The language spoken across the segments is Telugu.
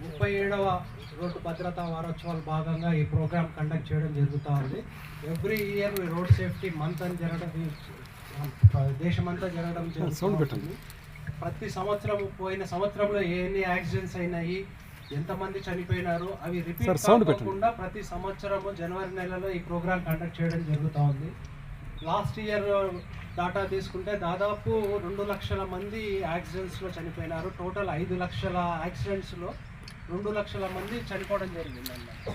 ముప్పై ఏడవ రోడ్డు భద్రతా వారోత్సవాల భాగంగా ఈ ప్రోగ్రామ్ కండక్ట్ చేయడం జరుగుతూ ఉంది every year road safety month అని జరగడం దేశమంతా జరగడం జరుగుతుంది ప్రతి సంవత్సరం పోయిన సంవత్సరంలో ఎన్ని యాక్సిడెంట్స్ అయినాయి ఎంతమంది చనిపోయినారు అవి రిపీట్ కాకుండా ప్రతి సంవత్సరము జనవరి నెలలో ఈ ప్రోగ్రామ్ కండక్ట్ చేయడం జరుగుతూ ఉంది. లాస్ట్ ఇయర్ డాటా తీసుకుంటే దాదాపు రెండు లక్షల మంది యాక్సిడెంట్స్లో చనిపోయినారు. టోటల్ ఐదు లక్షల యాక్సిడెంట్స్లో రెండు లక్షల మంది చనిపోవడం జరిగిందన్నమాట.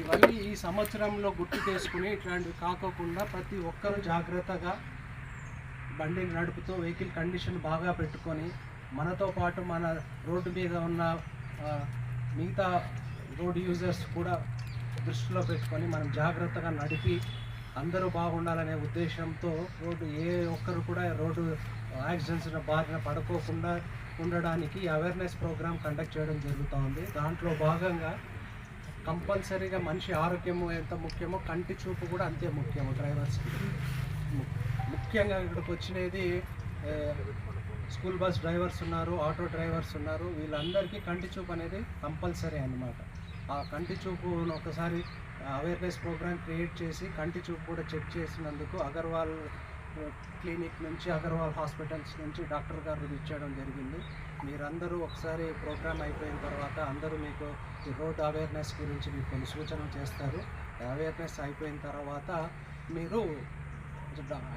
ఇవన్నీ ఈ సంవత్సరంలో గుర్తు చేసుకుని ఇట్లాంటివి కాకోకుండా ప్రతి ఒక్కరూ జాగ్రత్తగా బండిని నడుపుతూ వెహికల్ కండిషన్ బాగా పెట్టుకొని మనతో పాటు మన రోడ్డు మీద ఉన్న మిగతా రోడ్ యూజర్స్ కూడా దృష్టిలో పెట్టుకొని మనం జాగ్రత్తగా నడిపి అందరూ బాగుండాలనే ఉద్దేశంతో రోడ్డు ఏ ఒక్కరు కూడా రోడ్డు యాక్సిడెంట్స్ బారిన పడుకోకుండా ఉండడానికి అవేర్నెస్ ప్రోగ్రామ్ కండక్ట్ చేయడం జరుగుతూ ఉంది దాంట్లో భాగంగా కంపల్సరీగా మనిషి ఆరోగ్యము ఎంత ముఖ్యమో కంటి చూపు కూడా అంతే ముఖ్యము. డ్రైవర్స్కి ము- ముఖ్యంగా ఇక్కడికి వచ్చినది స్కూల్ బస్ డ్రైవర్స్ ఉన్నారు ఆటో డ్రైవర్స్ ఉన్నారు. వీళ్ళందరికీ కంటి చూపు అనేది కంపల్సరీ అన్నమాట. ఆ కంటి చూపును ఒకసారి అవేర్నెస్ ప్రోగ్రామ్ క్రియేట్ చేసి కంటి చూపు కూడా చెక్ చేసినందుకు అగర్వాల్ uh, క్లినిక్ నుంచి అగర్వాల్ హాస్పిటల్స్ నుంచి డాక్టర్ గారు ఇచ్చేయడం జరిగింది. మీరందరూ ఒకసారి ప్రోగ్రామ్ అయిపోయిన తర్వాత అందరూ మీకు ఈ రోడ్ అవేర్నెస్ గురించి మీకు కొన్ని సూచనలు చేస్తారు. అవేర్నెస్ అయిపోయిన తర్వాత మీరు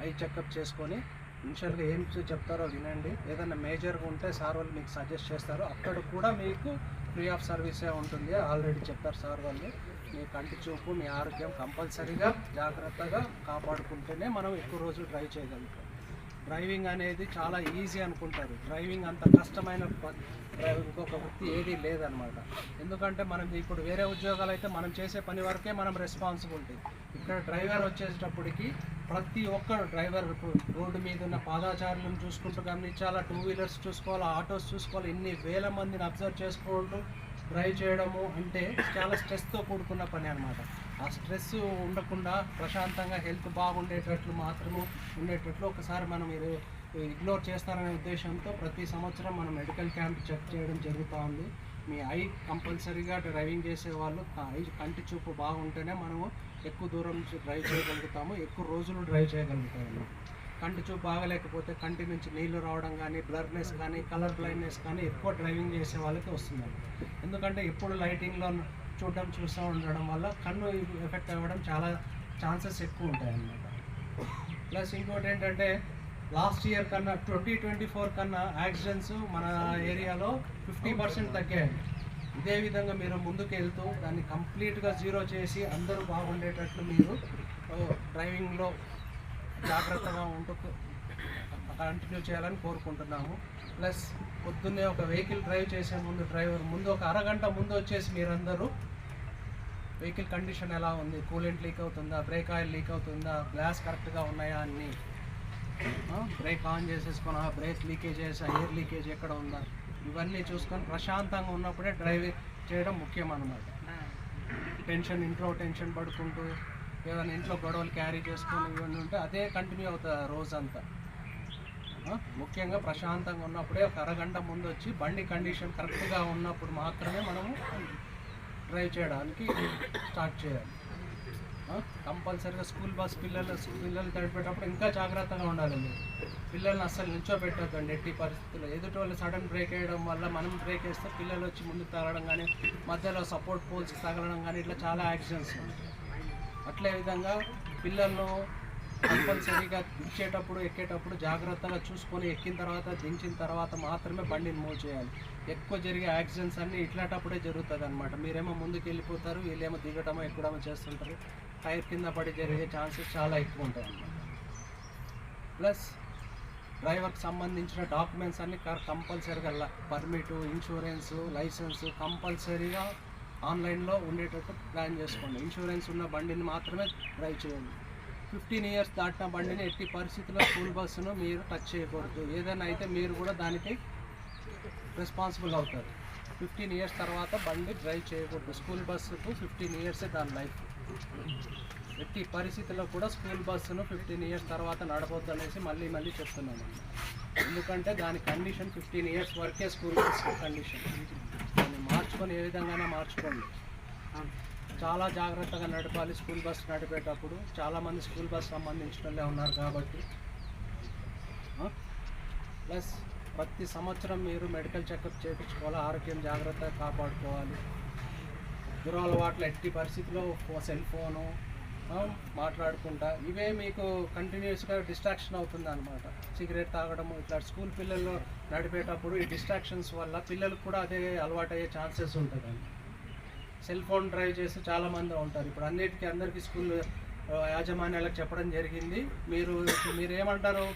ఐ చెకప్ చేసుకొని ఇన్షియల్గా ఏం చెప్తారో వినండి. ఏదైనా మేజర్గా ఉంటే సార్ వాళ్ళు మీకు సజెస్ట్ చేస్తారు. అక్కడ కూడా మీకు ఫ్రీ ఆఫ్ సర్వీసే ఉంటుంది. ఆల్రెడీ చెప్పారు సార్ వాళ్ళు. మీ కంటి చూపు మీ ఆరోగ్యం కంపల్సరీగా జాగ్రత్తగా కాపాడుకుంటేనే మనం ఎక్కువ రోజులు డ్రైవ్ చేయగలుగుతాం. డ్రైవింగ్ అనేది చాలా ఈజీ అనుకుంటారు. డ్రైవింగ్ అంత కష్టమైన డ్రైవింగ్ ఒక ఇంకొక వృత్తి ఏది లేదనమాట. ఎందుకంటే మనం ఇప్పుడు వేరే ఉద్యోగాలు అయితే మనం చేసే పని వరకే మనం రెస్పాన్సిబిలిటీ ఇక్కడ డ్రైవర్ వచ్చేటప్పటికి ప్రతి ఒక్కరు డ్రైవర్ రోడ్డు మీద ఉన్న పాదాచారులను చూసుకుంటూ గమనించాలా టూ వీలర్స్ చూసుకోవాలా ఆటోస్ చూసుకోవాలి ఇన్ని వేల మందిని అబ్జర్వ్ చేసుకుంటూ డ్రైవ్ చేయడము అంటే చాలా స్ట్రెస్తో కూడుకున్న పని అనమాట ఆ స్ట్రెస్ ఉండకుండా ప్రశాంతంగా హెల్త్ బాగుండేటట్లు మాత్రము ఉండేటట్లు ఒకసారి మనం మీరు ఇగ్నోర్ చేస్తారనే ఉద్దేశంతో ప్రతి సంవత్సరం మనం మెడికల్ క్యాంప్ చెక్ చేయడం జరుగుతూ ఉంది. మీ ఐ కంపల్సరీగా డ్రైవింగ్ చేసే వాళ్ళు ఐ కంటి చూపు బాగుంటేనే మనము ఎక్కువ దూరం నుంచి డ్రైవ్ చేయగలుగుతాము ఎక్కువ రోజులు డ్రైవ్ చేయగలుగుతాము. కంటి చూపు బాగలేకపోతే కంటి నుంచి నీళ్ళు రావడం కానీ బ్లర్నెస్ కానీ కలర్ బ్లైండ్నెస్ కానీ ఎక్కువ డ్రైవింగ్ చేసే వాళ్ళకి వస్తుంది. ఎందుకంటే ఎప్పుడు లైటింగ్లో చూడడం చూస్తూ ఉండడం వల్ల కన్ను ఎఫెక్ట్ అవ్వడం చాలా ఛాన్సెస్ ఎక్కువ ఉంటాయి అన్నమాట ప్లస్ ఇంకోటి ఏంటంటే లాస్ట్ ఇయర్ కన్నా ట్వంటీ ట్వంటీ ఫోర్ కన్నా యాక్సిడెంట్స్ మన ఏరియాలో ఫిఫ్టీ పర్సెంట్ తగ్గాయండి. ఇదే విధంగా మీరు ముందుకు వెళ్తూ దాన్ని కంప్లీట్గా జీరో చేసి అందరూ బాగుండేటట్లు మీరు డ్రైవింగ్లో జాగ్రత్తగా ఉంటూ కంటిన్యూ చేయాలని కోరుకుంటున్నాము. ప్లస్ పొద్దున్నే ఒక వెహికల్ డ్రైవ్ చేసే ముందు డ్రైవర్ ముందు ఒక అరగంట ముందు వచ్చేసి మీరందరూ వెహికల్ కండిషన్ ఎలా ఉంది? కూలెంట్ లీక్ అవుతుందా? బ్రేక్ ఆయిల్ లీక్ అవుతుందా? గ్లాస్ కరెక్ట్గా ఉన్నాయా అన్ని? బ్రేక్ ఆన్ చేసేసుకొని ఆ బ్రేక్ లీకేజ్ ఎయిర్ లీకేజ్ ఎక్కడ ఉందా? ఇవన్నీ చూసుకొని ప్రశాంతంగా ఉన్నప్పుడే డ్రైవింగ్ చేయడం ముఖ్యం అన్నమాట టెన్షన్ ఇంట్లో టెన్షన్ పడుకుంటూ ఏదైనా ఇంట్లో గొడవలు క్యారీ చేసుకొని ఇవన్నీ ఉంటే అదే కంటిన్యూ అవుతుంది ఆ రోజంతా ముఖ్యంగా ప్రశాంతంగా ఉన్నప్పుడే ఒక అరగంట ముందు వచ్చి బండి కండిషన్ కరెక్ట్గా ఉన్నప్పుడు మాత్రమే మనము డ్రైవ్ చేయడానికి స్టార్ట్ చేయాలి. కంపల్సరీగా స్కూల్ బస్ పిల్లలు పిల్లలు తడిపేటప్పుడు ఇంకా జాగ్రత్తగా ఉండాలి మీరు. పిల్లల్ని అస్సలు నిల్చోబెట్టద్దండి ఎట్టి పరిస్థితుల్లో. ఎదుటి వాళ్ళు సడన్ బ్రేక్ వేయడం వల్ల మనం బ్రేక్ వేస్తే పిల్లలు వచ్చి ముందుకు తగలడం కానీ మధ్యలో సపోర్ట్ పోల్స్కి తగలడం కానీ ఇట్లా చాలా యాక్సిడెంట్స్ ఉంటాయి అట్లే విధంగా పిల్లల్లో కంపల్సరీగా దించేటప్పుడు ఎక్కేటప్పుడు జాగ్రత్తగా చూసుకొని ఎక్కిన తర్వాత దించిన తర్వాత మాత్రమే బండిని మూవ్ చేయాలి. ఎక్కువ జరిగే యాక్సిడెంట్స్ అన్నీ ఇట్లాంటప్పుడే జరుగుతుంది అనమాట మీరేమో ముందుకు వెళ్ళిపోతారు వీళ్ళేమో దిగడమో ఎక్కడమో చేస్తుంటారు. టైర్ కింద పడి జరిగే ఛాన్సెస్ చాలా ఎక్కువ ఉంటాయి అన్నమాట ప్లస్ డ్రైవర్కి సంబంధించిన డాక్యుమెంట్స్ అన్ని కంపల్సరీగా పర్మిట్ ఇన్సూరెన్స్ లైసెన్స్ కంపల్సరీగా ఆన్లైన్లో ఉండేటట్టు ప్లాన్ చేసుకోండి. ఇన్సూరెన్స్ ఉన్న బండిని మాత్రమే డ్రైవ్ చేయండి. ఫిఫ్టీన్ ఇయర్స్ దాటిన బండిని ఎట్టి పరిస్థితుల్లో స్కూల్ బస్సును మీరు టచ్ చేయకూడదు. ఏదైనా అయితే మీరు కూడా దానికి రెస్పాన్సిబుల్ అవుతారు. ఫిఫ్టీన్ ఇయర్స్ తర్వాత బండి డ్రైవ్ చేయకూడదు. స్కూల్ బస్సుకు ఫిఫ్టీన్ ఇయర్సే దాని లైఫ్. ఎట్టి పరిస్థితుల్లో కూడా స్కూల్ బస్సును ఫిఫ్టీన్ ఇయర్స్ తర్వాత నడపొద్దు అనేసి మళ్ళీ మళ్ళీ చెప్తున్నాను. ఎందుకంటే దాని కండిషన్ ఫిఫ్టీన్ ఇయర్స్ వరకే స్కూల్ బస్ కండిషన్. మార్చుకొని ఏ విధంగానే మార్చుకోండి. చాలా జాగ్రత్తగా నడపాలి. స్కూల్ బస్ నడిపేటప్పుడు చాలామంది స్కూల్ బస్ సంబంధించిన వాళ్ళే ఉన్నారు కాబట్టి. ప్లస్ ప్రతి సంవత్సరం మీరు మెడికల్ చెకప్ చేయించుకోవాలి ఆరోగ్యం జాగ్రత్తగా కాపాడుకోవాలి. దురలవాట్లు ఎట్టి పరిస్థితిలో సెల్ ఫోను మాట్లాడుకుంటా. ఇవే మీకు కంటిన్యూస్గా డిస్ట్రాక్షన్ అవుతుంది అనమాట సిగరెట్ తాగడము ఇట్లా స్కూల్ పిల్లలు నడిపేటప్పుడు ఈ డిస్ట్రాక్షన్స్ వల్ల పిల్లలకు కూడా అదే అలవాటు అయ్యే ఛాన్సెస్ ఉంటుందండి సెల్ ఫోన్ డ్రైవ్ చేసి చాలామంది ఉంటారు. ఇప్పుడు అన్నిటికీ అందరికీ స్కూల్ యాజమాన్యాలకు చెప్పడం జరిగింది. మీరు మీరు ఏమంటారు?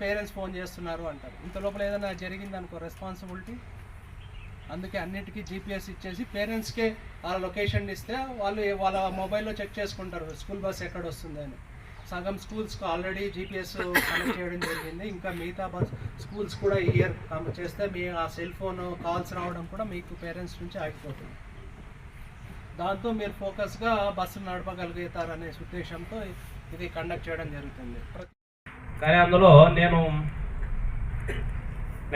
పేరెంట్స్ ఫోన్ చేస్తున్నారు అంటారు. ఇంత లోపల ఏదైనా జరిగింది అనుకో రెస్పాన్సిబిలిటీ అందుకే అన్నిటికీ జీపీఎస్ ఇచ్చేసి పేరెంట్స్కే వాళ్ళ లొకేషన్ ఇస్తే వాళ్ళు వాళ్ళ మొబైల్లో చెక్ చేసుకుంటారు. స్కూల్ బస్ ఎక్కడ వస్తుంది అని. సగం స్కూల్స్కి ఆల్రెడీ జీపీఎస్ కనెక్ట్ చేయడం జరిగింది. ఇంకా మిగతా బస్ స్కూల్స్ కూడా ఈ ఇయర్ చేస్తే మీ ఆ సెల్ ఫోన్ కాల్స్ రావడం కూడా మీకు పేరెంట్స్ నుంచి ఆగిపోతుంది. దాంతో మీరు ఫోకస్గా బస్సు నడపగలుగుతారనే ఉద్దేశంతో ఇది కండక్ట్ చేయడం జరుగుతుంది. కానీ అందులో నేను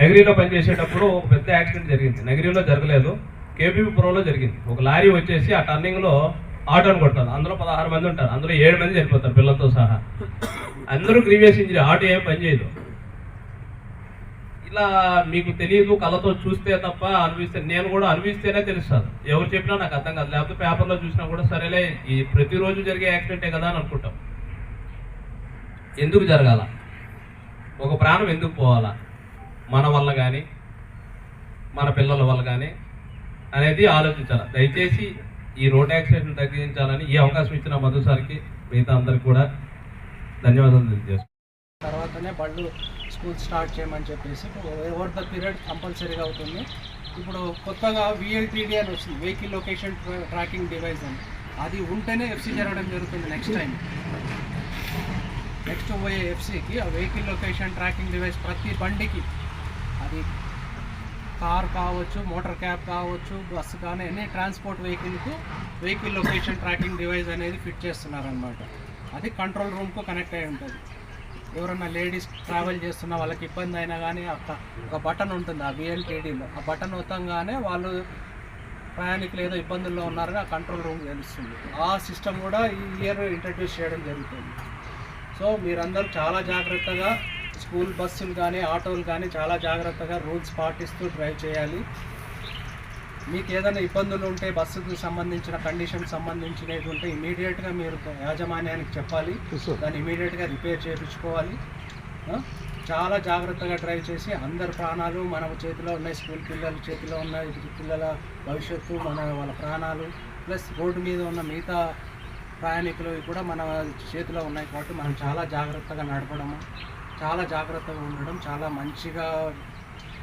నగరీలో పనిచేసేటప్పుడు పెద్ద యాక్సిడెంట్ జరిగింది. నగరీలో జరగలేదు. కేబీపీ పురంలో జరిగింది. ఒక లారీ వచ్చేసి ఆ టర్నింగ్లో ఆటోని కొడుతుంది అందులో పదహారు మంది ఉంటారు. అందులో ఏడు మంది చనిపోతారు పిల్లలతో సహా. అందరూ గ్రీవియస్ ఇంజరీ ఆటో ఏం పనిచేయదు ఇలా మీకు తెలియదు కళ్ళతో చూస్తే తప్ప అనిపిస్తే నేను కూడా అనిపిస్తేనే తెలుస్తుంది ఎవరు చెప్పినా నాకు అర్థం కాదు. లేకపోతే పేపర్లో చూసినా కూడా సరేలే ఈ ప్రతిరోజు జరిగే యాక్సిడెంటే కదా అని అనుకుంటాం. ఎందుకు జరగాల? ఒక ప్రాణం ఎందుకు పోవాలా? మన వల్ల కానీ మన పిల్లల వల్ల కానీ అనేది ఆలోచించాలి. దయచేసి ఈ రోడ్ యాక్సిడెంట్ తగ్గించాలని ఈ అవకాశం ఇచ్చిన మధు సార్కి మిగతా అందరికి కూడా ధన్యవాదాలు తెలియజేస్తాను తర్వాతనే బళ్ళు స్కూల్ స్టార్ట్ చేయమని చెప్పేసి ఓవర్ ద పీరియడ్ కంపల్సరీగా అవుతుంది. ఇప్పుడు కొత్తగా విఎల్టీడీ అని వచ్చింది వెహికల్ లొకేషన్ ట్రాకింగ్ డివైస్ అని. అది ఉంటేనే ఎఫ్సీ జరగడం జరుగుతుంది నెక్స్ట్ టైం నెక్స్ట్ పోయే ఎఫ్సీకి ఆ వెహికల్ లొకేషన్ ట్రాకింగ్ డివైస్ ప్రతి బండికి అది కార్ కావచ్చు మోటార్ క్యాబ్ కావచ్చు బస్సు కానీ ఎనీ ట్రాన్స్పోర్ట్ వెహికల్కు వెహికల్ లొకేషన్ ట్రాకింగ్ డివైస్ అనేది ఫిట్ చేస్తున్నారనమాట అది కంట్రోల్ రూమ్కు కనెక్ట్ అయి ఉంటుంది. ఎవరన్నా లేడీస్ ట్రావెల్ చేస్తున్న వాళ్ళకి ఇబ్బంది అయినా కానీ ఒక ఒక బటన్ ఉంటుంది ఆ బిఎల్టీడీలో ఆ బటన్ ఒత్తంగానే వాళ్ళు ప్రయాణికులు ఏదో ఇబ్బందుల్లో ఉన్నారని ఆ కంట్రోల్ రూమ్ తెలుస్తుంది. ఆ సిస్టమ్ కూడా ఈ ఇయర్ ఇంట్రడ్యూస్ చేయడం జరుగుతుంది. సో మీరందరూ చాలా జాగ్రత్తగా స్కూల్ బస్సులు కానీ ఆటోలు కానీ చాలా జాగ్రత్తగా రూల్స్ పాటిస్తూ డ్రైవ్ చేయాలి. మీకు ఏదైనా ఇబ్బందులు ఉంటే బస్సుకు సంబంధించిన కండిషన్ సంబంధించినవి ఉంటే ఇమీడియట్గా మీరు యాజమాన్యానికి చెప్పాలి. దాన్ని ఇమీడియట్గా రిపేర్ చేయించుకోవాలి? చాలా జాగ్రత్తగా డ్రైవ్ చేసి అందరి ప్రాణాలు మన చేతిలో ఉన్నాయి. స్కూల్ పిల్లల చేతిలో ఉన్నాయి. పిల్లల భవిష్యత్తు మన వాళ్ళ ప్రాణాలు. ప్లస్ రోడ్డు మీద ఉన్న మిగతా ప్రయాణికులు కూడా మన చేతిలో ఉన్నాయి కాబట్టి మనం చాలా జాగ్రత్తగా నడపడము. చాలా జాగ్రత్తగా ఉండడం చాలా మంచిగా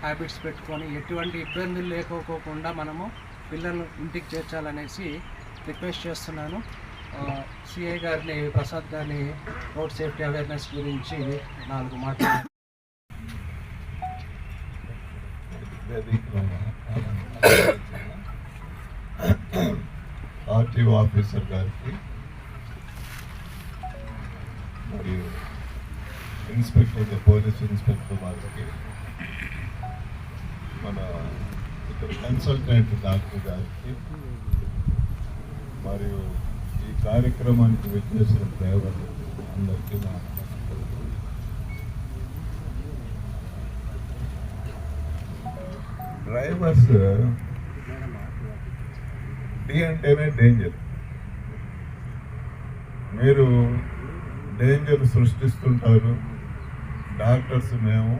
హ్యాబిట్స్ పెట్టుకొని ఎటువంటి ఇబ్బందులు లేకోకుండా మనము పిల్లలు ఇంటికి చేర్చాలనేసి రిక్వెస్ట్ చేస్తున్నాను. సిఐ గారిని ప్రసాద్ గారిని రోడ్ సేఫ్టీ అవేర్నెస్ గురించి నాలుగు మాట్లాడు ఆర్టీఓ ఆఫీసర్ గారికి మరియు ఇన్స్పెక్టర్ పోలీస్ ఇన్స్పెక్టర్ వారికి మన ఇక్కడ కన్సల్టెంట్ డాక్టర్ గారికి మరియు ఈ కార్యక్రమానికి విచ్చేసిన డ్రైవర్ అందరికీ నా డ్రైవర్స్ డి అంటేనే డేంజర్ మీరు డేంజర్ సృష్టిస్తుంటారు. డాక్టర్స్ మేము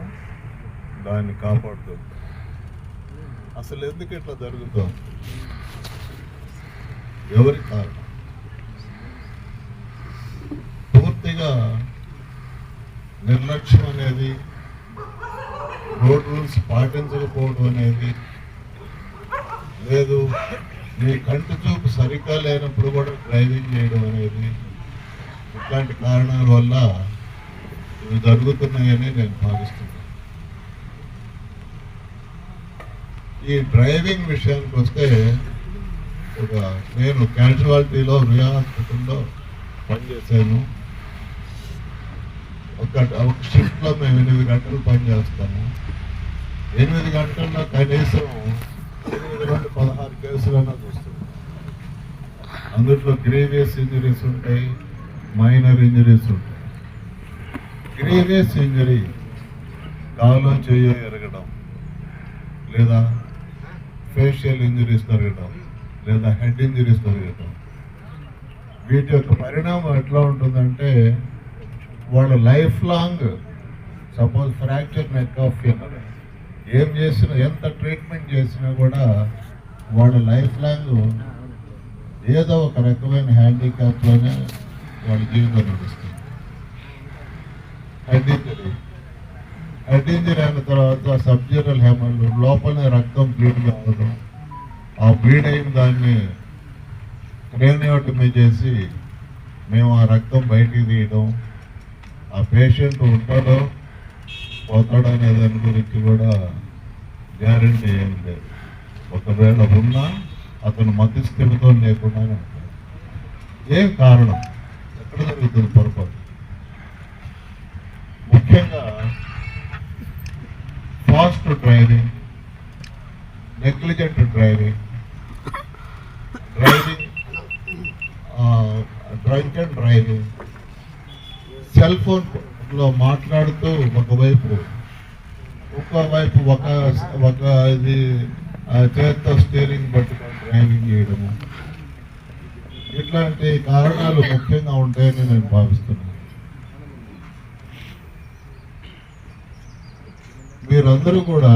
దాన్ని కాపాడుతాం. అసలు ఎందుకు ఇట్లా జరుగుతాం? ఎవరి కారణం? పూర్తిగా నిర్లక్ష్యం అనేది రోడ్ రూల్స్ పాటించకపోవడం అనేది లేదు. మీ కంటి చూపు సరిగ్గా లేనప్పుడు కూడా డ్రైవింగ్ చేయడం అనేది ఇట్లాంటి కారణాల వల్ల ఇవి జరుగుతున్నాయని నేను భావిస్తున్నాను ఈ డ్రైవింగ్ విషయానికి వస్తే ఒక నేను క్యాజువాలిటీలో హాస్పిటల్లో పనిచేశాను. ఒక ఒక షిఫ్ట్లో మేము ఎనిమిది గంటలు పనిచేస్తాము. ఎనిమిది గంటల్లో కనీసం ఎనిమిది నుండి పదహారు కేసులన్నా చూస్తున్నాం అందులో గ్రీవియస్ ఇంజరీస్ ఉంటాయి మైనర్ ఇంజరీస్ ఉంటాయి. గ్రీవియస్ ఇంజరీ కాలో చెయ్యో ఎరగడం. లేదా ఫేషియల్ ఇంజరీస్ జరగడం లేదా హెడ్ ఇంజరీస్ జరగడం వీటి యొక్క పరిణామం ఎట్లా ఉంటుందంటే వాళ్ళ life long suppose fracture neck of ఏం చేసినా ఎంత ట్రీట్మెంట్ చేసినా కూడా వాళ్ళ లైఫ్ లాంగ్ ఏదో ఒక రకమైన హ్యాండిక్యాప్లోనే వాళ్ళ జీవితం నడుస్తుంది. హెడ్ ఇంజరీ హెడ్ ఇంజరీ అయిన తర్వాత సబ్జరల్ హెమల్ లోపలనే రక్తం బ్లీడ్ కావడం ఆ బ్లీడ్ అయిన దాన్ని క్రేనియోటమీ చేసి మేము ఆ రక్తం బయటికి తీయడం ఆ పేషెంట్ ఉంటాడో పోతాడో అనే దాని గురించి కూడా గ్యారంటీ ఏం లేదు. ఒకవేళ ఉన్నా అతను మతి లేకుండానే ఉంటాడు. ఏం కారణం? ఎక్కడ జరుగుతుంది పొరపాటు? ముఖ్యంగా fast driving negligent driving driving drunk and driving. Cell ఫోన్లో మాట్లాడుతూ ఒకవైపు ఒకవైపు ఒక ఒక ఇది చేత్తో స్టీరింగ్ పట్టుకొని డ్రైవింగ్ చేయడము. ఇట్లాంటి కారణాలు ముఖ్యంగా ఉంటాయని నేను భావిస్తున్నాను. మీరందరూ కూడా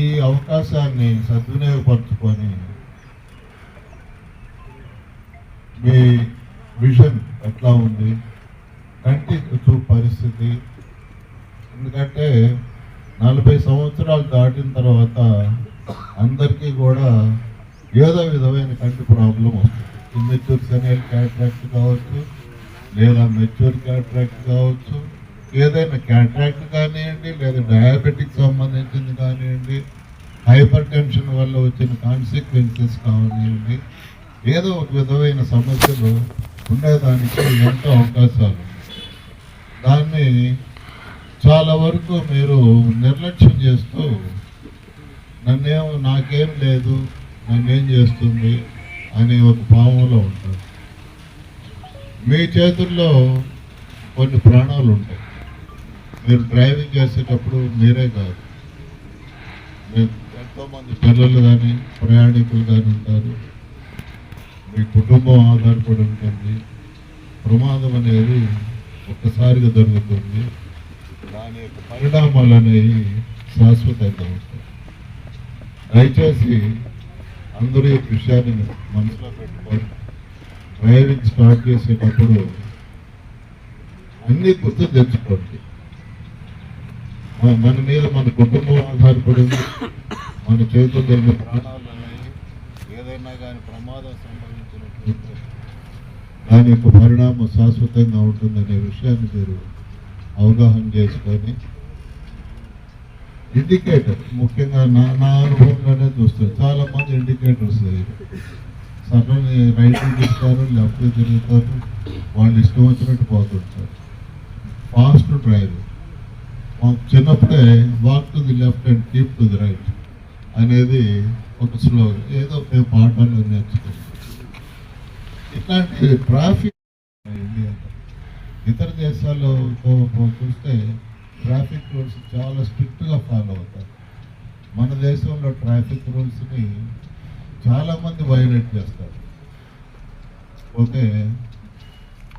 ఈ అవకాశాన్ని సద్వినియోగపరచుకొని మీ విజన్ ఎట్లా ఉంది? కంటి చూపు పరిస్థితి. ఎందుకంటే నలభై సంవత్సరాలు దాటిన తర్వాత అందరికీ కూడా ఏదో విధమైన కంటి ప్రాబ్లం వస్తుంది. ఇమ్మెచ్యూర్ సెనైల్ క్యాట్రాక్ట్ కావచ్చు లేదా మెచ్యూర్ క్యాట్రాక్ట్ కావచ్చు ఏదైనా క్యాట్రాక్ట్ కానివ్వండి లేదా డయాబెటిక్ సంబంధించింది కానివ్వండి హైపర్ టెన్షన్ వల్ల వచ్చిన కాన్సిక్వెన్సెస్ కానివ్వండి ఏదో ఒక విధమైన సమస్యలు ఉండేదానికి ఎంతో అవకాశాలు. ఉన్నాయి. దాన్ని చాలా వరకు మీరు నిర్లక్ష్యం చేస్తూ నన్నేం నాకేం లేదు నన్నేం చేస్తుంది? అనే ఒక భావంలో ఉంటారు. మీ చేతుల్లో కొన్ని ప్రాణాలు ఉంటాయి మీరు డ్రైవింగ్ చేసేటప్పుడు మీరే కాదు. ఎంతోమంది పిల్లలు కానీ ప్రయాణికులు కానీ ఉంటారు. మీ కుటుంబం ఆధారపడి ఉంటుంది. ప్రమాదం అనేది ఒక్కసారిగా జరుగుతుంది. దాని యొక్క పరిణామాలు అనేవి శాశ్వతంగా ఉంటాయి. దయచేసి అందరూ ఈ విషయాన్ని మనసులో పెట్టుకొని డ్రైవింగ్ స్టార్ట్ చేసేటప్పుడు అన్ని గుర్తు తెచ్చుకోండి. మన మీద మన కుటుంబం ఆధారపడింది. మన చేతులు జరిగిన ప్రాణాలు ఏదైనా కానీ ప్రమాదం సంభవించినట్లయితే దాని యొక్క పరిణామం శాశ్వతంగా ఉంటుందనే విషయాన్ని మీరు అవగాహన చేసుకొని ఇండికేటర్ ముఖ్యంగా నా నా అనుభవంలోనే చూస్తారు. చాలా మంది ఇండికేటర్స్ సగం రైట్ తిరుగుతారు లెఫ్ట్ తిరుగుతారు. వాళ్ళు ఇష్టం వచ్చినట్టు పోతుంటారు. ఫాస్ట్ డ్రైవింగ్ మాకు చిన్నప్పుడే walk to the left and keep to the right అనేది ఒక స్లోగన్ ఏదో మేము పాఠాలు నేర్చుకున్నాం ఇట్లాంటి ట్రాఫిక్ ఇండియాలో. ఇతర దేశాల్లో పో- చూస్తే ట్రాఫిక్ రూల్స్ చాలా స్ట్రిక్ట్గా ఫాలో అవుతారు మన దేశంలో ట్రాఫిక్ రూల్స్ని చాలామంది వైలేట్ చేస్తారు. ఓకే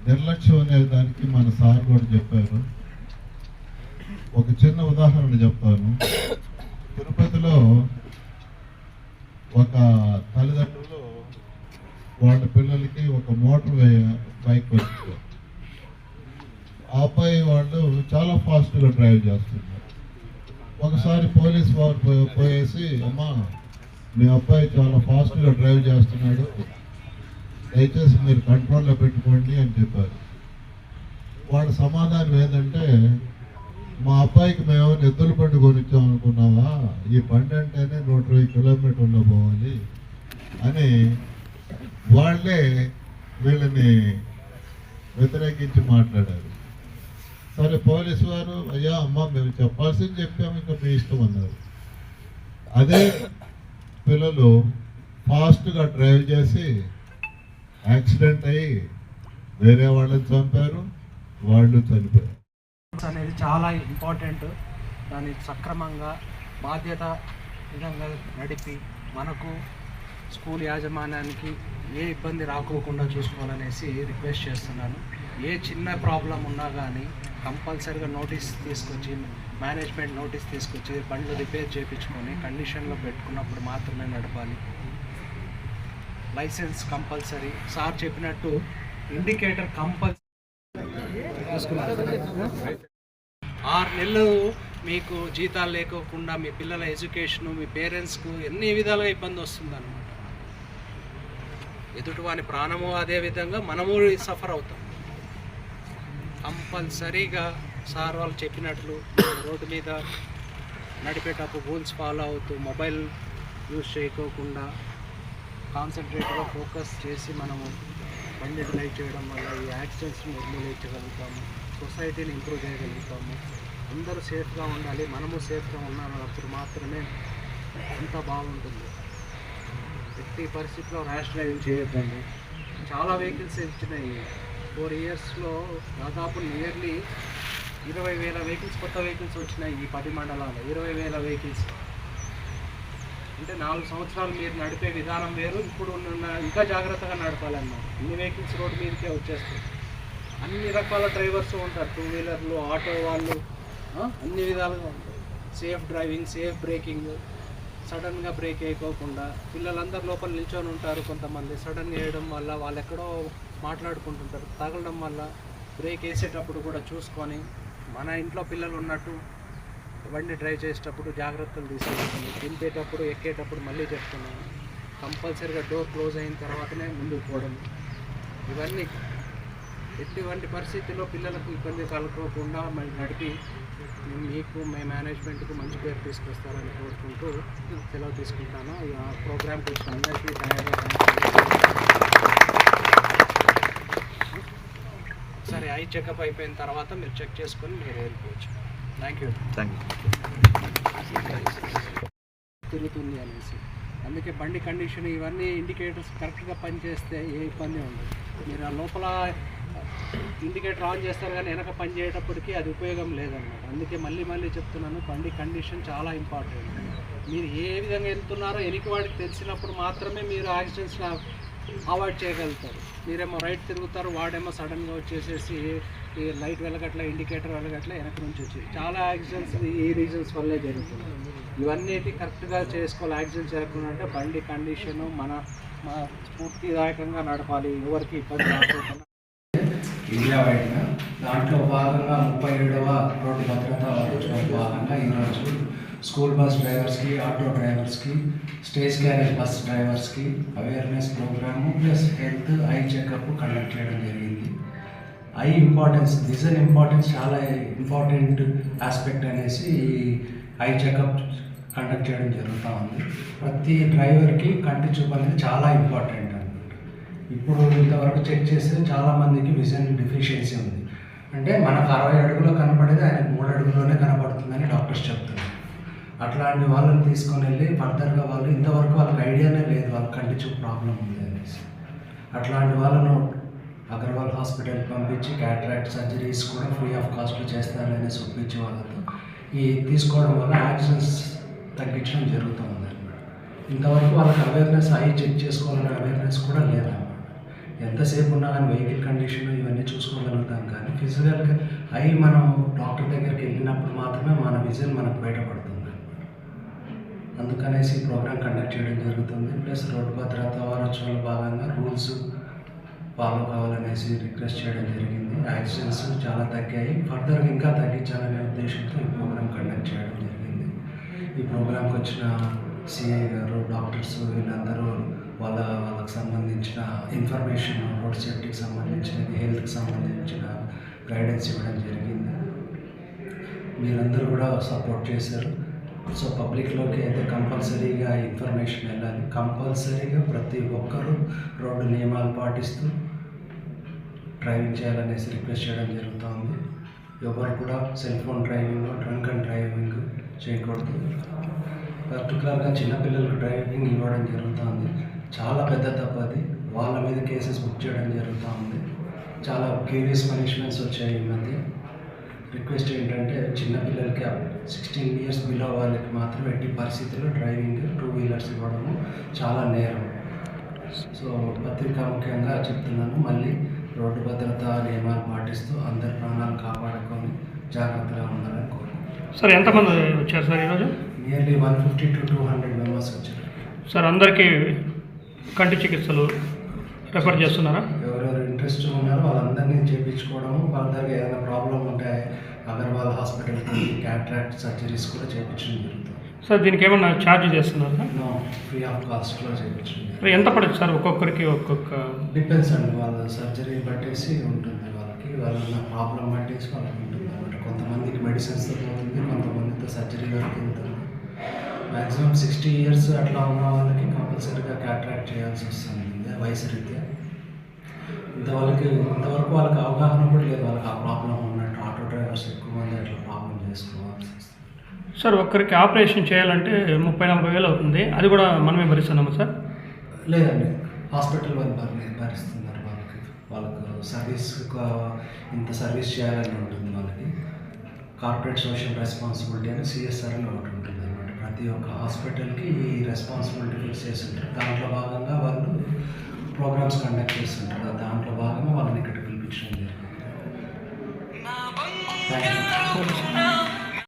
నిర్లక్ష్యం అనే దానికి మన సార్ కూడా చెప్పారు. ఒక చిన్న ఉదాహరణ చెప్తాను. తిరుపతిలో ఒక తల్లిదండ్రులు వాళ్ళ పిల్లలకి ఒక మోటార్ వే- బైక్ వచ్చింది ఆ అబ్బాయి వాళ్ళు చాలా ఫాస్ట్గా డ్రైవ్ చేస్తున్నారు. ఒకసారి పోలీస్ వారు పోయేసి అమ్మా మీ అబ్బాయి చాలా ఫాస్ట్గా డ్రైవ్ చేస్తున్నాడు. దయచేసి మీరు కంట్రోల్లో పెట్టుకోండి అని చెప్పారు. వాళ్ళ సమాధానం ఏంటంటే మా అబ్బాయికి మేము ఎద్దుల బండి కొనిచ్చాం అనుకున్నావా? ఈ బండి అంటేనే నూట ఇరవై కిలోమీటర్లో పోవాలి అని వాళ్ళే వీళ్ళని వ్యతిరేకించి మాట్లాడారు. సరే పోలీసు వారు అయ్యా అమ్మ మేము చెప్పాల్సింది చెప్పాము ఇంకా మీ ఇష్టం అన్నారు. అదే పిల్లలు ఫాస్ట్గా డ్రైవ్ చేసి యాక్సిడెంట్ అయ్యి వేరే వాళ్ళని చంపారు వాళ్ళు చనిపోయారు. అనేది చాలా ఇంపార్టెంట్. దాన్ని సక్రమంగా బాధ్యత విధంగా నడిపి మనకు స్కూల్ యాజమాన్యానికి ఏ ఇబ్బంది రాకోకుండా చూసుకోవాలనేసి రిక్వెస్ట్ చేస్తున్నాను. ఏ చిన్న ప్రాబ్లం ఉన్నా కానీ కంపల్సరీగా నోటీస్ తీసుకొచ్చి మేనేజ్మెంట్ నోటీస్ తీసుకొచ్చి బండ్లు రిపేర్ చేయించుకొని కండిషన్లో పెట్టుకున్నప్పుడు మాత్రమే నడపాలి. Licence compulsory. సార్ చెప్పినట్టు ఇండికేటర్ కంపల్సరీ. ఆరు నెలలు మీకు జీతాలు లేకోకుండా మీ పిల్లల ఎడ్యుకేషన్ మీ పేరెంట్స్కు ఎన్ని విధాలుగా ఇబ్బంది వస్తుంది అనమాట ఎదుటివాని ప్రాణము అదే విధంగా మనము సఫర్ అవుతాం. కంపల్సరీగా సార్ వాళ్ళు చెప్పినట్లు రోడ్డు మీద నడిపేటప్పుడు రూల్స్ ఫాలో అవుతూ మొబైల్ యూజ్ చేయకోకుండా కాన్సన్ట్రేట్గా ఫోకస్ చేసి మనము బండి డ్రైవ్ చేయడం వల్ల ఈ యాక్సిడెంట్స్ని నిర్మూలించగలుగుతాము సొసైటీని ఇంప్రూవ్ చేయగలుగుతాము అందరూ సేఫ్గా ఉండాలి మనము సేఫ్గా ఉన్నప్పుడు మాత్రమే అంత బాగుంటుంది. ఎట్టి పరిస్థితిలో ర్యాష్ డ్రైవింగ్ చేయొద్దండి. చాలా వెహికల్స్ ఇచ్చినాయి. ఫోర్ ఇయర్స్లో దాదాపు నియర్లీ ఇరవై వేల వెహికల్స్ కొత్త వెహికల్స్ వచ్చినాయి ఈ పది మండలాల్లో. ఇరవై వేల వెహికల్స్ అంటే నాలుగు సంవత్సరాలు మీరు నడిపే విధానం వేరు ఇప్పుడు ఉన్న ఇంకా జాగ్రత్తగా నడపాలన్నా ఇన్ని వెహికల్స్ రోడ్డు మీదకే వచ్చేస్తాయి అన్ని రకాల డ్రైవర్స్ ఉంటారు. టూ వీలర్లు ఆటో వాళ్ళు అన్ని విధాలుగా ఉంటాయి. సేఫ్ డ్రైవింగ్ సేఫ్ బ్రేకింగ్ సడన్గా బ్రేక్ అయిపోకుండా పిల్లలందరూ లోపల నిల్చొని ఉంటారు కొంతమంది. సడన్గా వేయడం వల్ల వాళ్ళు ఎక్కడో మాట్లాడుకుంటుంటారు. తగలడం వల్ల బ్రేక్ వేసేటప్పుడు కూడా చూసుకొని మన ఇంట్లో పిల్లలు ఉన్నట్టు బండి డ్రైవ్ చేసేటప్పుడు జాగ్రత్తలు తీసుకుంటుంది దింపేటప్పుడు ఎక్కేటప్పుడు మళ్ళీ చెప్తున్నాను. కంపల్సరీగా డోర్ క్లోజ్ అయిన తర్వాతనే ముందుకు పోవడం. ఇవన్నీ ఎటువంటి పరిస్థితుల్లో పిల్లలకు ఇబ్బంది కలుకోకుండా మరి నడిపి మీకు మీ మేనేజ్మెంట్కి మంచి పేరు తీసుకొస్తారని కోరుకుంటూ సెలవు తీసుకుంటాను. ఈ ఆ ప్రోగ్రామ్కి వచ్చిన అందరికీ సరే ఐ చెకప్ అయిపోయిన తర్వాత మీరు చెక్ చేసుకొని మీరు వెళ్ళిపోవచ్చు. థ్యాంక్ యూ తిరుగుతుంది అనేసి. అందుకే బండి కండిషన్ ఇవన్నీ ఇండికేటర్స్ కరెక్ట్గా పనిచేస్తే ఏ ఇబ్బంది ఉండదు. మీరు ఆ లోపల ఇండికేటర్ ఆన్ చేస్తారు కానీ వెనక పని చేయటప్పటికీ అది ఉపయోగం లేదన్నమాట అందుకే మళ్ళీ మళ్ళీ చెప్తున్నాను బండి కండిషన్ చాలా ఇంపార్టెంట్ మీరు ఏ విధంగా వెళ్తున్నారో ఎనికి వాడికి తెలిసినప్పుడు మాత్రమే మీరు యాక్సిడెంట్స్ని అవాయిడ్ చేయగలుగుతారు. మీరేమో రైట్ తిరుగుతారు వాడేమో సడన్గా వచ్చేసేసి ఈ లైట్ వెలగట్ల ఇండికేటర్ వెలగట్ల వెనక నుంచి వచ్చి చాలా యాక్సిడెంట్స్ ఈ రీజన్స్ వల్లే జరుగుతుంది ఇవన్నీ కరెక్ట్గా చేసుకోవాలి. యాక్సిడెంట్స్ జరగకుండా అంటే బండి కండిషను మన మన స్ఫూర్తిదాయకంగా నడపాలి. ఎవరికి ఇబ్బంది రాకుండా ఇండియా వైడ్గా దాంట్లో భాగంగా ముప్పై ఏడవ రోడ్డు భద్రతా వారోత్సవం భాగంగా ఈరోజు స్కూల్ బస్ డ్రైవర్స్కి ఆటో డ్రైవర్స్కి stage carriage bus డ్రైవర్స్కి awareness programme plus health eye checkup conduct చేయడం జరిగింది. ఐ ఇంపార్టెన్స్ విజన్ ఇంపార్టెన్స్ చాలా ఇంపార్టెంట్ ఆస్పెక్ట్ అనేసి ఐ చెకప్ కండక్ట్ చేయడం జరుగుతూ ఉంది. ప్రతి డ్రైవర్కి కంటి చూపు అనేది చాలా ఇంపార్టెంట్. ఇప్పుడు ఇంతవరకు చెక్ చేస్తే చాలామందికి విజన్ డిఫిషియన్సీ ఉంది. అంటే మనకు అరవై అడుగులో కనపడేది ఆయనకు మూడు అడుగులోనే కనపడుతుందని డాక్టర్స్ చెప్తున్నారు. అట్లాంటి వాళ్ళని తీసుకొని వెళ్ళి ఫర్దర్గా వాళ్ళు ఇంతవరకు వాళ్ళకి ఐడియానే లేదు వాళ్ళ కంటి చూపు ప్రాబ్లం ఉంది అనేసి. అట్లాంటి వాళ్ళను అగర్వాల్ హాస్పిటల్కి పంపించి క్యాట్రాక్ట్ సర్జరీస్ కూడా ఫ్రీ ఆఫ్ కాస్ట్లో చేస్తారనేసి చూపించి వాళ్ళతో ఈ తీసుకోవడం వల్ల యాక్సిడెంట్స్ తగ్గించడం జరుగుతుంది ఇంతవరకు వాళ్ళకి అవేర్నెస్ అవి చెక్ చేసుకోవాలనే అవేర్నెస్ కూడా లేదా ఎంతసేపు ఉన్నా కానీ వెహికల్ కండిషన్ ఇవన్నీ చూసుకోగలుగుతాం కానీ ఫిజికల్గా ఐ మనం డాక్టర్ దగ్గరికి వెళ్ళినప్పుడు మాత్రమే మన విజన్ మనకు బయటపడుతుంది. అందుకనేసి ఈ ప్రోగ్రామ్ కండక్ట్ చేయడం జరుగుతుంది. ప్లస్ రోడ్డు భద్రత వారోత్సవాల భాగంగా రూల్స్ ఫాలో కావాలనేసి రిక్వెస్ట్ చేయడం జరిగింది. యాక్సిడెంట్స్ చాలా తగ్గాయి. ఫర్దర్గా ఇంకా తగ్గించాలనే ఉద్దేశంతో ఈ ప్రోగ్రామ్ కండక్ట్ చేయడం జరిగింది. ఈ ప్రోగ్రామ్కి వచ్చిన సిఐ గారు డాక్టర్స్ వీళ్ళందరూ వాళ్ళ వాళ్ళకి సంబంధించిన ఇన్ఫర్మేషన్ రోడ్ సేఫ్టీకి సంబంధించినది హెల్త్కి సంబంధించిన గైడెన్స్ ఇవ్వడం జరిగింది. మీరందరూ కూడా సపోర్ట్ చేశారు. సో పబ్లిక్లోకి అయితే కంపల్సరీగా ఇన్ఫర్మేషన్ వెళ్ళాలి. కంపల్సరీగా ప్రతి ఒక్కరూ రోడ్డు నియమాలు పాటిస్తూ డ్రైవింగ్ చేయాలనేసి రిక్వెస్ట్ చేయడం జరుగుతూ ఉంది ఎవరు కూడా cell phone driving drunk and driving చేయకూడదు. పర్టికులర్గా చిన్నపిల్లలకు డ్రైవింగ్ ఇవ్వడం జరుగుతుంది. చాలా పెద్ద తప్పు అది. వాళ్ళ మీద కేసెస్ బుక్ చేయడం జరుగుతూ ఉంది. చాలా కేరియస్ పనిష్మెంట్స్ వచ్చాయి ఈ మధ్య. రిక్వెస్ట్ ఏంటంటే చిన్నపిల్లలకి సిక్స్టీన్ ఇయర్స్ బిలో వాళ్ళకి మాత్రం ఎట్టి పరిస్థితుల్లో డ్రైవింగ్ టూ వీలర్స్ ఇవ్వడము చాలా నేరం. సో పత్రికా ముఖ్యంగా చెప్తున్నాను మళ్ళీ రోడ్డు భద్రత నియమాలు పాటిస్తూ అందరి ప్రాణాలు కాపాడుకొని జాగ్రత్తగా ఉండాలని కోరుకుంటున్నాను. సార్ ఎంతమంది వచ్చారు సార్ ఈరోజు? Nearly one fifty to two hundred members వచ్చారు. సార్ అందరికీ కంటి చికిత్సలు రెఫర్ చేస్తున్నారా? ఎవరెవరు ఇంట్రెస్ట్ ఉన్నారో వాళ్ళందరినీ చేయించుకోవడము ఫర్దర్గా ఏదైనా ప్రాబ్లం ఉంటే అగర్వాల్ హాస్పిటల్కి క్యాట్రాక్ట్ సర్జరీస్ కూడా చేయించడం జరుగుతుంది. సార్ దీనికి ఏమన్నా ఛార్జ్ చేస్తున్నారా? ఫ్రీ ఆఫ్ కాస్ట్లో చేయించడం ఎంత పడుతుంది సార్ ఒక్కొక్కరికి ఒక్కొక్క డిపెండ్స్ అండి వాళ్ళ సర్జరీ బట్టేసి ఉంటుంది వాళ్ళకి వాళ్ళ ప్రాబ్లం బట్టేసి వాళ్ళకి ఉంటుంది అనమాట కొంతమందికి మెడిసిన్స్తో పోతుంది కొంతమందితో సర్జరీ వరకు వెళ్తుంది మ్యాక్సిమం సిక్స్టీ ఇయర్స్ అట్లా ఉన్న వాళ్ళకి కంపల్సరీగా క్యాట్రాక్ట్ చేయాల్సి వస్తుంది. వయసు రీత్యా. ఇంతవరకు ఇంతవరకు వాళ్ళకి అవగాహన కూడా లేదు. వాళ్ళకి ఆ ప్రాబ్లం ఉన్నట్టు ఆటో డ్రైవర్స్ ఎక్కువ మంది అట్లా ప్రాబ్లం చేసుకోవాల్సి వస్తుంది. సార్ ఒక్కరికి ఆపరేషన్ చేయాలంటే ముప్పై నలభై వేలు అవుతుంది. అది కూడా మనమే భరిస్తున్నామా సార్? లేదండి. హాస్పిటల్ వాళ్ళు భరి భరిస్తున్నారు వాళ్ళకి. వాళ్ళకు సర్వీస్ ఇంత సర్వీస్ చేయాలని ఉంటుంది వాళ్ళకి. కార్పొరేట్ సోషల్ రెస్పాన్సిబిలిటీ అని సిఎస్ఆర్ అని ఒకటి ఉంటుంది. ప్రతి ఒక్క హాస్పిటల్కి ఈ రెస్పాన్సిబిలిటీ ఫిక్స్ చేసి ఉంటారు దాంట్లో భాగంగా వాళ్ళు ప్రోగ్రామ్స్ కండక్ట్ చేస్తుంటారు. దాంట్లో భాగంగా వాళ్ళని ఇక్కడ పిలిపించడం జరిగింది. Thank you